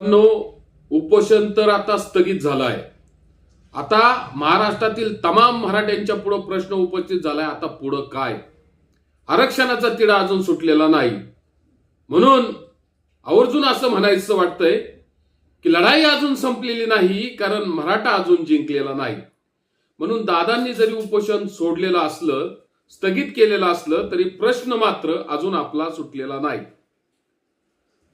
No उपोषण तर आता स्थगित झालं आहे आता महाराष्ट्रातील तमाम मराठ्यांच्या पुढे प्रश्न उपस्थित झालाय आता पुढं काय? आरक्षणाचा तिढा अजून सुटलेला नाही. म्हणून आवर्जून असं म्हणायचं वाटतंय की लढाई अजून संपलेली नाही कारण मराठा अजून जिंकलेला नाही. म्हणून दादांनी जरी उपोषण सोडलेलं असलं स्थगित केलेलं असलं तरी प्रश्न मात्र अजून आपला सुटलेला नाही.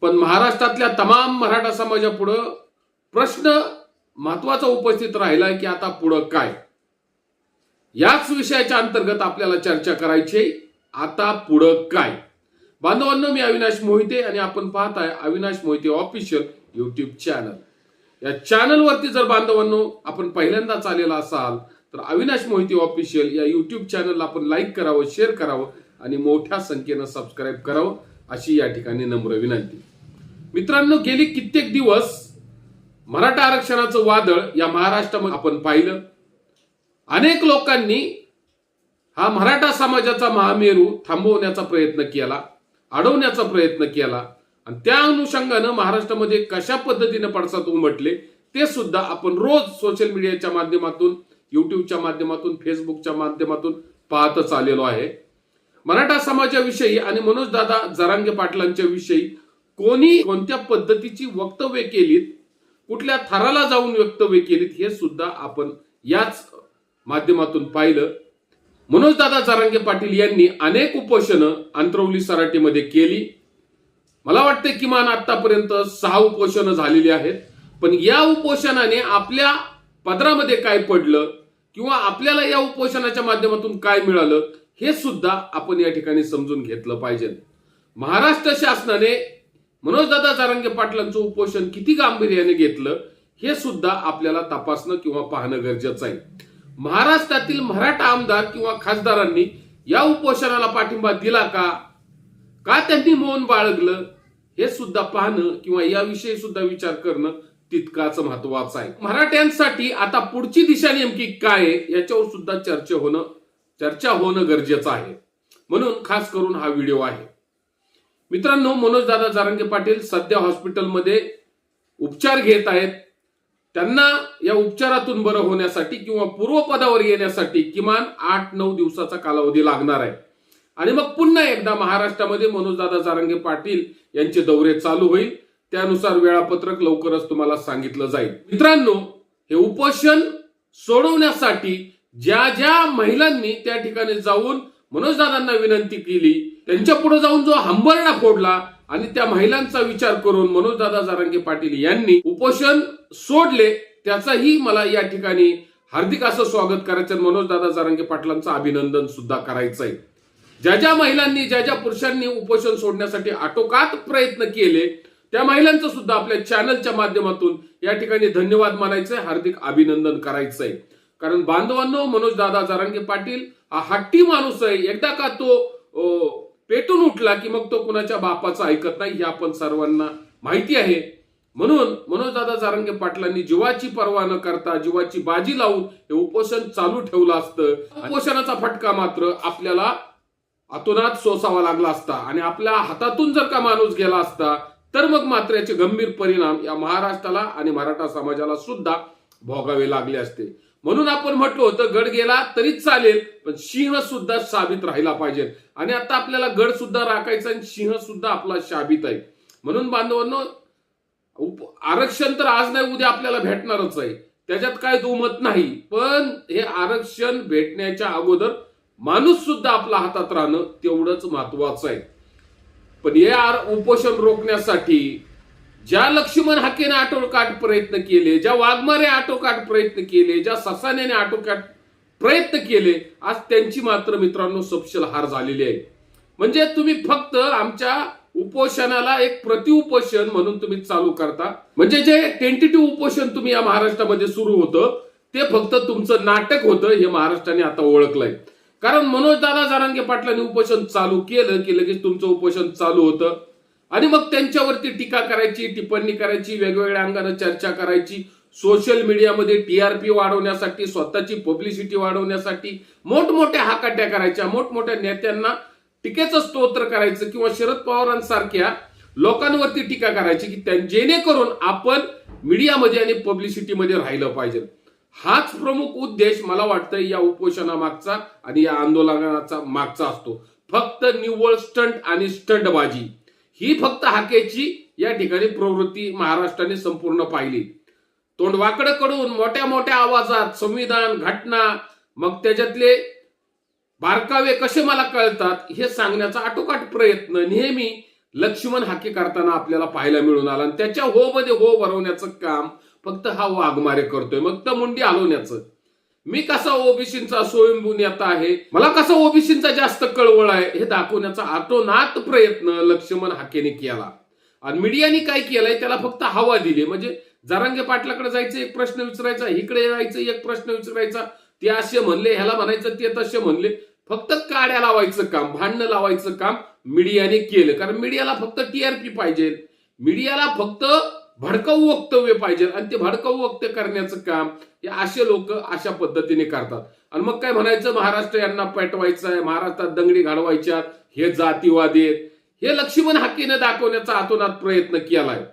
पण महाराष्ट्रातल्या तमाम मराठा समाजापुढं प्रश्न महत्त्वाचा उपस्थित राहिलाय की आता पुढं काय? याच विषयाच्या अंतर्गत आपल्याला चर्चा करायची आता पुढं काय? बांधवांनो मी अविनाश मोहिते आणि आपण पाहताय Avinash Mohite official YouTube channel या चॅनलवरती जर बांधवांनो आपण पहिल्यांदाच आलेला असाल तर अविनाश मोहिते ऑफिशियल या युट्यूब चॅनलला आपण लाईक करावं शेअर करावं आणि मोठ्या संख्येनं सबस्क्राईब करावं अशी या ठिकाणी नम्र विनंती. मित्रांनो गेली कित्येक दिवस मराठा आरक्षणाचं वादळ या महाराष्ट्रामध्ये आपण पाहिलं. अनेक लोकांनी हा मराठा समाजाचा महामेरू थांबवण्याचा प्रयत्न केला अडवण्याचा प्रयत्न केला. आणि त्या अनुषंगानं महाराष्ट्रामध्ये कशा पद्धतीने पडसाद उमटले ते सुद्धा आपण रोज सोशल मीडियाच्या माध्यमातून युट्यूबच्या माध्यमातून फेसबुकच्या माध्यमातून पाहतच आलेलो आहे. मराठा समाजाविषयी आणि मनोजदादा जरांगे पाटलांच्या विषयी कोणी कोणत्या पद्धतीची वक्तव्य केलीत कुठल्या थराला जाऊन वक्तव्य केलीत हे सुद्धा आपण याच माध्यमातून पाहिलं. मनोज दादा जारांगे पाटील यांनी अनेक उपोषणं अंतरवली सराटीमध्ये केली. मला वाटते किमान आतापर्यंत सहा उपोषणं झालेली आहेत. पण या उपोषणाने आपल्या पदरामध्ये काय पडलं किंवा आपल्याला या उपोषणाच्या माध्यमातून काय मिळालं हे सुद्धा आपण या ठिकाणी समजून घेतलं पाहिजे. महाराष्ट्र शासनाने मनोजदादा सारंगे पाटलांचं उपोषण किती गांभीर्याने घेतलं हे सुद्धा आपल्याला तपासणं किंवा पाहणं गरजेचं आहे. महाराष्ट्रातील मराठा आमदार किंवा खासदारांनी या उपोषणाला पाठिंबा दिला का? का त्यांनी मौन बाळगलं? हे सुद्धा पाहणं किंवा याविषयी सुद्धा विचार करणं तितकाच महत्वाचं आहे. मराठ्यांसाठी आता पुढची दिशा नेमकी काय आहे याच्यावर सुद्धा चर्चा होणं चर्चा होणं गरजेचं आहे. म्हणून खास करून हा व्हिडिओ आहे. मित्रांनो मनोजदादा जारंगे पाटील सध्या हॉस्पिटलमध्ये उपचार घेत आहेत. त्यांना या उपचारातून बरं होण्यासाठी किंवा पूर्वपदावर येण्यासाठी किमान आठ नऊ दिवसाचा कालावधी लागणार आहे. आणि मग पुन्हा एकदा महाराष्ट्रामध्ये मनोजदादा जारंगे पाटील यांचे दौरे चालू होईल. त्यानुसार वेळापत्रक लवकरच तुम्हाला सांगितलं जाईल. मित्रांनो हे उपोषण सोडवण्यासाठी ज्या ज्या महिलांनी त्या ठिकाणी जाऊन मनोजदादांना विनंती केली त्यांच्या पुढे जाऊन जो हंबरडा फोडला आणि त्या महिलांचा विचार करून मनोजदादा जारंगे पाटील यांनी उपोषण सोडले त्याचाही मला या ठिकाणी हार्दिक असं स्वागत करायचं मनोजदादा जारंगे पाटलांचं अभिनंदन सुद्धा करायचं आहे ज्या ज्या महिलांनी ज्या ज्या पुरुषांनी उपोषण सोडण्यासाठी आटोकात प्रयत्न केले त्या महिलांचं सुद्धा आपल्या चॅनलच्या माध्यमातून या ठिकाणी धन्यवाद मानायचंय हार्दिक अभिनंदन करायचंय. कारण बांधवांनो मनोजदादा जारंगे जारांगे पाटील हा हट्टी माणूस आहे एकदा का तो पेटून उठला की मग तो कुणाच्या बापाचं ऐकत नाही हे आपण सर्वांना माहिती आहे. म्हणून मनोजदादा जारंगे पाटलांनी जीवाची पर्वा न करता जीवाची बाजी लावून हे उपोषण चालू ठेवलं असतं. उपोषणाचा फटका मात्र आपल्याला अतोनात सोसावा लागला असता आणि आपल्या हातातून जर का माणूस गेला असता तर मग मात्र याचे गंभीर परिणाम या महाराष्ट्राला आणि मराठा समाजाला सुद्धा भोगावे लागले असते. म्हणून आपण म्हटलं होतं गड गेला तरीच चालेल पण सिंह सुद्धा साबित राहिला पाहिजे. आणि आता आपल्याला गड सुद्धा राखायचा आणि सिंह सुद्धा आपला शाबित आहे. म्हणून बांधवांनो उप- आरक्षण तर आज नाही उद्या आपल्याला भेटणारच आहे. त्याच्यात काय दुमत नाही पण हे आरक्षण भेटण्याच्या अगोदर माणूस सुद्धा आपल्या हातात राहणं तेवढंच महत्वाचं आहे. पण हे आर- उपोषण रोखण्यासाठी ज्या लक्ष्मण हाकेने आटोकाट प्रयत्न केले ज्या वाघमारे आटोकाट प्रयत्न केले ज्या ससाण्याने आटोकाट प्रयत्न केले आज त्यांची मात्र मित्रांनो सपशल हार झालेली आहे. म्हणजे तुम्ही फक्त आमच्या उपोषणाला एक प्रतिउपोषण म्हणून तुम्ही चालू करता. म्हणजे जे टेंटेटिव्ह उपोषण तुम्ही या महाराष्ट्रामध्ये सुरू होतं ते फक्त तुमचं नाटक होतं हे महाराष्ट्राने आता ओळखलंय. कारण मनोज दादा जारांगे पाटलांनी उपोषण चालू केलं की लगेच तुमचं उपोषण चालू होतं. आणि मग त्यांच्यावरती टीका करायची टिप्पणी करायची वेगवेगळ्या अंगाने चर्चा करायची. सोशल मीडियामध्ये टीआरपी वाढवण्यासाठी स्वतःची पब्लिसिटी वाढवण्यासाठी मोठमोठ्या हाकाट्या करायच्या. मोठमोठ्या नेत्यांना टीकेचं स्तोत्र करायचं किंवा शरद पवारांसारख्या लोकांवरती टीका करायची की जेणेकरून आपण मीडियामध्ये आणि पब्लिसिटीमध्ये राहिलं पाहिजे. हाच प्रमुख उद्देश मला वाटतं या उपोषणामागचा आणि या आंदोलनाचा मागचा असतो. फक्त निव्वळ स्टंट आणि स्टंटबाजी. ही फक्त हाकेची या ठिकाणी प्रवृत्ती महाराष्ट्राने संपूर्ण पाहिली. तोंडवाकडं कडून मोठ्या मोठ्या आवाजात संविधान घटना मग त्याच्यातले बारकावे कसे मला कळतात हे सांगण्याचा आटोकाट प्रयत्न नेहमी लक्ष्मण हाके करताना आपल्याला पाहायला मिळून आला. आणि त्याच्या हो मध्ये हो भरवण्याचं काम फक्त हा वाघमारे करतोय. मग तर मुंडी हलवण्याचं. मी कसा ओबीसींचा स्वयंभू नेता आहे? मला कसा ओबीसींचा जास्त कळवळ आहे? हे दाखवण्याचा आतोनात प्रयत्न लक्ष्मण हाकेने केला. आणि मीडियाने काय केलंय? त्याला फक्त हवा दिली. म्हणजे जरांगे पाटलाकडे जायचं एक प्रश्न विचारायचा इकडे जायचं एक प्रश्न विचारायचा. ते असे म्हणले ह्याला म्हणायचं ते तसे म्हणले. फक्त काड्या लावायचं काम भांडणं लावायचं काम मीडियाने केलं. कारण मीडियाला फक्त टीआरपी पाहिजे. मीडियाला फक्त भडकाऊ वक्तव्य पाहिजे आणि ते भडकाऊ वक्तव्य करण्याचं काम हे असे लोक अशा पद्धतीने करतात. आणि मग काय म्हणायचं? महाराष्ट्र यांना पेटवायचं आहे. महाराष्ट्रात दंगडी घडवायच्या हे जातीवादी आहेत. हे लक्ष्मण हाकीने दाखवण्याचा आतोनात प्रयत्न केलाय.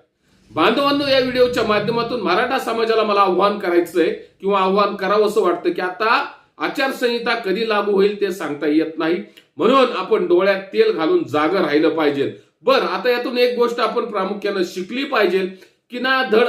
बांधवांनो या व्हिडिओच्या माध्यमातून मराठा समाजाला मला आव्हान करायचंय किंवा आव्हान करावं असं वाटतं की आता आचारसंहिता कधी लागू होईल ते सांगता येत नाही. म्हणून आपण डोळ्यात तेल घालून जागं राहिलं पाहिजे बर आता यातून एक गोष्ट आपण प्रामुख्यानं शिकली पाहिजे की ना धड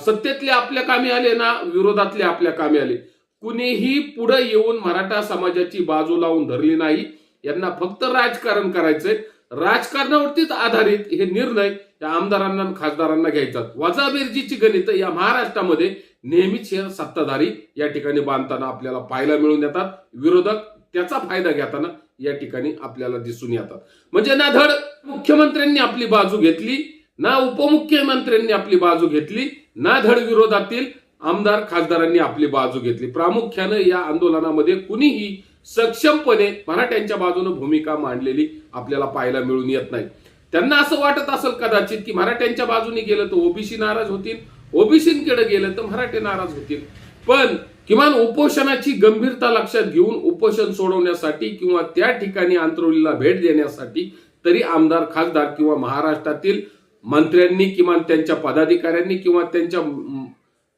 सत्तेतले आपल्या कामी आले ना विरोधातले आपल्या कामी आले. कुणीही पुढे येऊन मराठा समाजाची बाजू लावून धरली नाही. यांना फक्त राजकारण करायचंय. राजकारणावरतीच आधारित हे निर्णय या आमदारांना खासदारांना घ्यायचा. वजाबेरजीची गणित या महाराष्ट्रामध्ये नेहमीच हे सत्ताधारी या ठिकाणी बांधताना आपल्याला पाहायला मिळून येतात विरोधक त्याचा फायदा घेताना या ठिकाणी आपल्याला दिसून येतात. म्हणजे ना धड मुख्यमंत्र्यांनी आपली बाजू घेतली ना उपमुख्यमंत्र्यांनी आपली बाजू घेतली ना धड विरोधातील आमदार खासदारांनी आपली बाजू घेतली. प्रामुख्यानं या आंदोलनामध्ये कुणीही सक्षमपणे मराठ्यांच्या बाजूने भूमिका मांडलेली आपल्याला पाहायला मिळून येत नाही. त्यांना असं वाटत असेल कदाचित की मराठ्यांच्या बाजूने गेलं तर ओबीसी नाराज होतील ओबीसीकडे गेलं तर मराठे नाराज होतील. पण किमान उपोषणाची गंभीरता लक्षात घेऊन उपोषण सोडवण्यासाठी किंवा त्या ठिकाणी आंतरोलीला भेट देण्यासाठी तरी आमदार खासदार किंवा महाराष्ट्रातील मंत्र्यांनी किमान त्यांच्या पदाधिकाऱ्यांनी किंवा त्यांच्या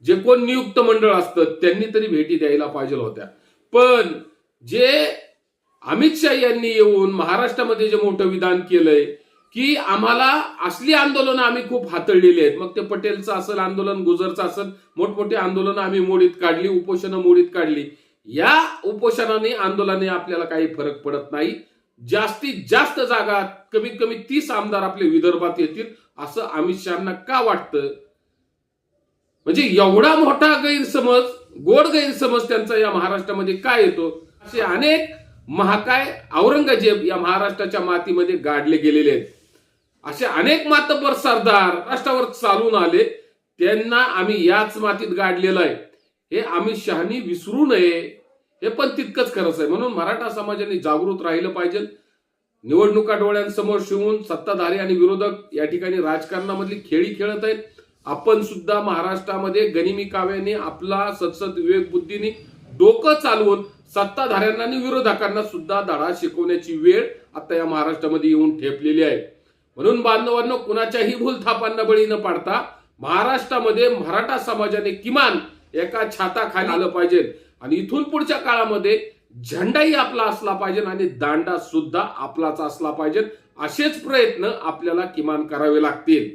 जे कोण नियुक्त मंडळ असतं त्यांनी तरी भेटी द्यायला पाहिजे होत्या. पण जे अमित शाह यांनी येऊन महाराष्ट्रामध्ये जे मोठं विधान केलंय की आम्हाला असली आंदोलनं आम्ही खूप हातळलेली आहेत. मग ते पटेलचं असेल आंदोलन गुजरचं असेल मोठमोठी आंदोलनं आम्ही मोडीत काढली उपोषणं मोडीत काढली. या उपोषणाने आंदोलनाने आपल्याला काही फरक पडत नाही. जास्तीत जास्त जागा कमीत कमी तीस आमदार आपले विदर्भात येतील असं अमित शहाना का वाटतं? म्हणजे एवढा मोठा गैरसमज गोड गैरसमज त्यांचा या महाराष्ट्रामध्ये काय येतो? असे अनेक महाकाय औरंगजेब या महाराष्ट्राच्या मातीमध्ये गाडले गेलेले आहेत. असे अनेक मातबर सरदार राष्ट्रावर चालून आले. त्यांना आम्ही याच मातीत गाडलेलं आहे. हे अमित शहानी विसरू नये. हे पण तितकंच खरंच आहे. म्हणून मराठा समाजाने जागृत राहिलं पाहिजे. निवडणुका डोळ्यांसमोर शिवून सत्ताधारी आणि विरोधक या ठिकाणी राजकारणामधली खेळी खेळत आहेत. आपण सुद्धा महाराष्ट्रामध्ये गनिमी काव्याने आपला सतसत विवेक बुद्धीने डोकं चालवून सत्ताधाऱ्यांना आणि विरोधकांना सुद्धा धडा शिकवण्याची वेळ आता या महाराष्ट्रामध्ये येऊन ठेपलेली आहे. म्हणून बांधवांनो कुणाच्याही भूलथापांना बळी न पाडता महाराष्ट्रामध्ये मराठा समाजाने किमान एका छाताखाली आलं पाहिजे. आणि इथून पुढच्या काळामध्ये झेंडाही आपला असला पाहिजे आणि दांडा सुद्धा आपलाच असला पाहिजे. असेच प्रयत्न आपल्याला किमान करावे लागतील.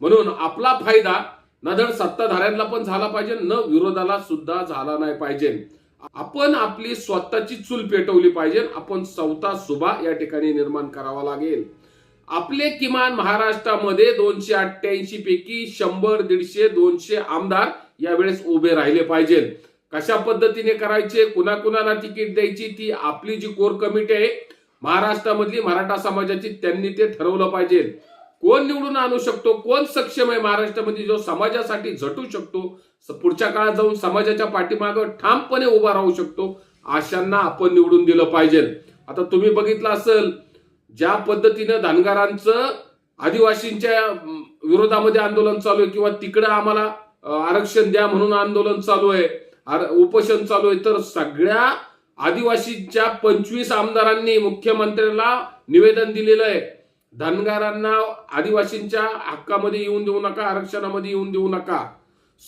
म्हणून आपला फायदा न धड सत्ताधाऱ्यांना पण झाला पाहिजे न विरोधाला सुद्धा झाला नाही पाहिजे. आपण आपली स्वतःची चूल पेटवली पाहिजे आपण स्वतः सुभा या ठिकाणी निर्माण करावा लागेल. आपले किमान महाराष्ट्रामध्ये दोनशे अठ्ठ्याऐंशी पैकी शंभर दीडशे दोनशे आमदार यावेळेस उभे राहिले पाहिजे. कशा पद्धतीने करायचे कुणाकुणाला तिकीट द्यायची ती आपली जी कोर कमिटी आहे महाराष्ट्रामधली मराठा समाजाची त्यांनी ते ठरवलं पाहिजे. कोण निवडून आणू शकतो कोण सक्षम आहे महाराष्ट्रामध्ये जो समाजासाठी झटू शकतो पुढच्या काळात जाऊन समाजाच्या पाठीमागं ठामपणे उभा राहू शकतो अशांना आपण निवडून दिलं पाहिजे. आता तुम्ही बघितलं असेल ज्या पद्धतीनं धनगारांचं आदिवासींच्या विरोधामध्ये आंदोलन चालू आहे किंवा तिकडं आम्हाला आरक्षण द्या म्हणून आंदोलन चालू आहे आर- उपोषण चालू आहे तर सगळ्या आदिवासींच्या पंचवीस आमदारांनी मुख्यमंत्र्याला निवेदन दिलेलं आहे. धनगारांना आदिवासींच्या हक्कामध्ये येऊन देऊ नका आरक्षणामध्ये येऊन देऊ नका.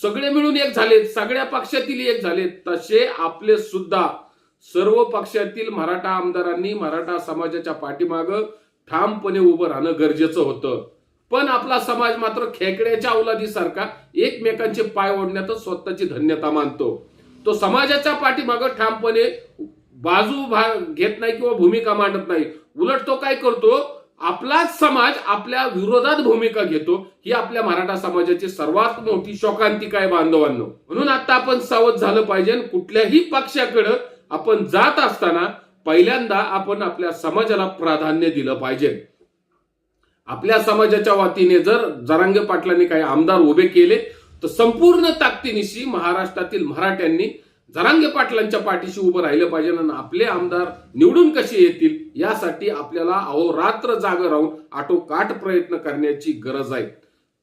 सगळे मिळून एक झालेत सगळ्या पक्षातील एक झालेत तसे आपले सुद्धा सर्व पक्षातील मराठा आमदारांनी मराठा समाजाच्या पाठीमागं ठामपणे उभं राहणं गरजेचं होतं. पण आपला समाज मात्र खेकड्याच्या अवलादीसारखा एकमेकांचे पाय ओढण्यातच स्वतःची धन्यता मानतो. तो समाजाच्या पाठीमागं ठामपणे बाजू भा- घेत नाही किंवा भूमिका मांडत नाही. उलट तो काय करतो? आपलाच समाज आपल्या विरोधात भूमिका घेतो. ही आपल्या मराठा समाजाची सर्वात मोठी शोकांतिका आहे बांधवांनो. म्हणून आता आपण सावध झालं पाहिजे कुठल्याही पक्षाकडं आपण जात असताना पहिल्यांदा आपण आपल्या समाजाला प्राधान्य दिलं पाहिजे. आपल्या समाजाच्या वतीने जर जरांगे पाटलांनी काही आमदार उभे केले तर संपूर्ण ताकदीनिशी महाराष्ट्रातील मराठ्यांनी जरांगे पाटलांच्या पाठीशी उभं राहिलं पाहिजे आणि आपले आमदार निवडून कसे येतील यासाठी आपल्याला अहोरात्र जागं राहून आटोकाट प्रयत्न करण्याची गरज आहे.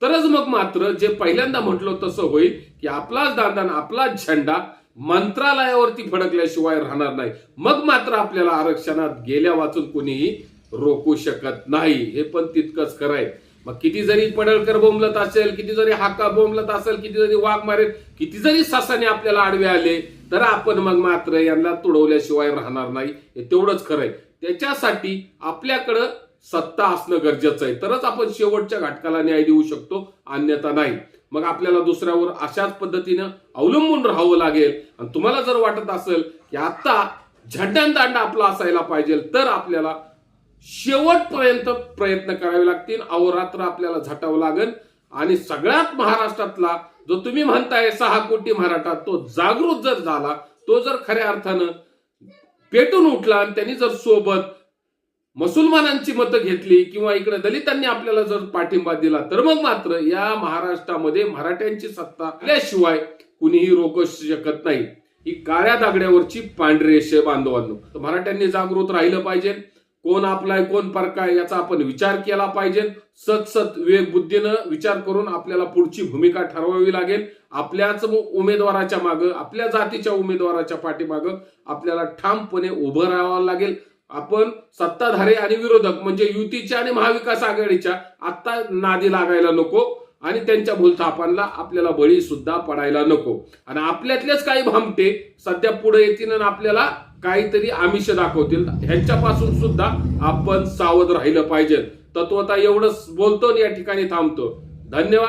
तरच मग मात्र जे पहिल्यांदा म्हटलं तसं होईल की आपलाच दांदान आपलाच झेंडा मंत्रालयावरती फडकल्याशिवाय राहणार नाही. मग मात्र आपल्याला आरक्षणात गेल्या वाचून कोणीही रोखू शकत नाही. हे पण तितकंच खरंय मग किती जरी पडळकर बोंबलत असेल किती जरी हाका बोंबलत असेल किती जरी वाघ मारेल किती जरी ससाने आपल्याला आडवे आले तर आपण मग मात्र यांना तुडवल्याशिवाय राहणार नाही. हे तेवढंच खरं आहे. त्याच्यासाठी आपल्याकडं सत्ता असणं गरजेचं आहे. तरच आपण शेवटच्या घटकाला न्याय देऊ शकतो. अन्यथा नाही. मग आपल्याला दुसऱ्यावर अशाच पद्धतीनं अवलंबून राहावं लागेल. आणि तुम्हाला जर वाटत असेल की आता झड्डन आपला असायला पाहिजे तर आपल्याला शेवटपर्यंत प्रयत्न करावे लागतील. अहोरात्र आपल्याला झटावं लागेल. आणि सगळ्यात महाराष्ट्रातला जो तुम्ही म्हणताय सहा कोटी मराठा तो जागृत जर झाला तो जर खऱ्या अर्थानं पेटून उठला आणि त्यांनी जर सोबत मुसलमानांची मतं घेतली किंवा इकडे दलितांनी आपल्याला जर पाठिंबा दिला तर मग मात्र या महाराष्ट्रामध्ये मराठ्यांची सत्ता आल्याशिवाय कुणीही रोखू शकत नाही. ही काळ्या दागड्यावरची पांढरी बांधवांनो. तर मराठ्यांनी जागृत राहिलं पाहिजे. कोण आपलाय कोण परकाय याचा आपण विचार केला पाहिजे. सत सत विवेक बुद्धीनं विचार करून आपल्याला पुढची भूमिका ठरवावी लागेल. आपल्याच उमेदवाराच्या मागं आपल्या जातीच्या उमेदवाराच्या पाठीमागं आपल्याला ठामपणे उभं राहावं लागेल. आपण सत्ताधारी आणि विरोधक म्हणजे युतीच्या आणि महाविकास आघाडीच्या आता नादी लागायला नको आणि त्यांच्या भूलथापांना आपल्याला बळी सुद्धा पडायला नको. आणि आपल्यातलेच काही भामटे सध्या पुढे येतील आणि आपल्याला काहीतरी आमिष दाखवतील. ह्यांच्यापासून सुद्धा आपण सावध राहिलं पाहिजे तत्वता एवढंच बोलतो आणि या ठिकाणी थांबतो. धन्यवाद.